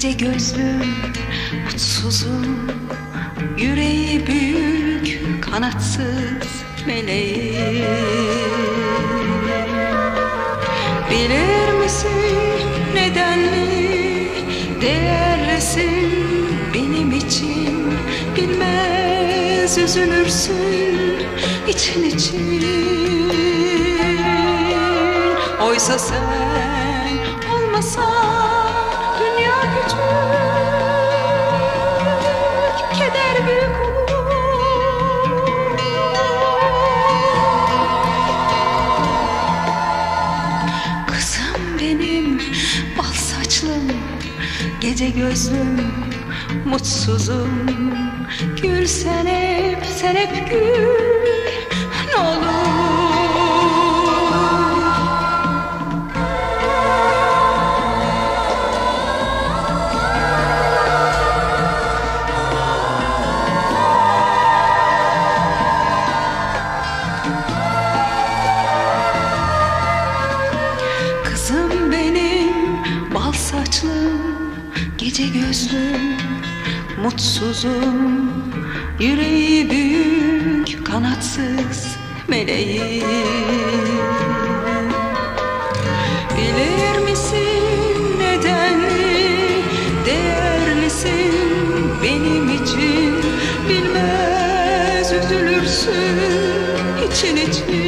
Gece gözlüm, mutsuzum. Yüreği büyük, kanatsız meleğim. Bilir misin nedenli değerlisin benim için? Bilmez üzülürsün için için. Oysa sen olmasan Gece gözlüm mutsuzum. Gül sen hep sen hep gül. Ne olur? Kızım benim bal saçlım Gece gözlüm mutsuzum. Yüreği büyük kanatsız meleğim. Bilir misin nedenli değerlisin benim için? Bilmez üzülürsün için için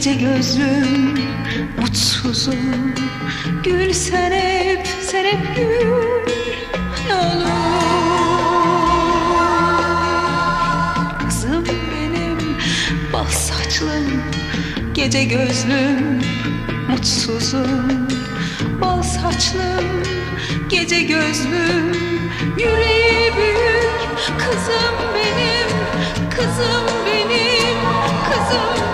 Gece gözlüm mutsuzum. Gül sen hep sen hep gül ne olur Kızım benim bal saçlım Gece gözlüm mutsuzum. Bal saçlım gece gözlüm Yüreği büyük. Kızım benim Kızım benim Kızım benim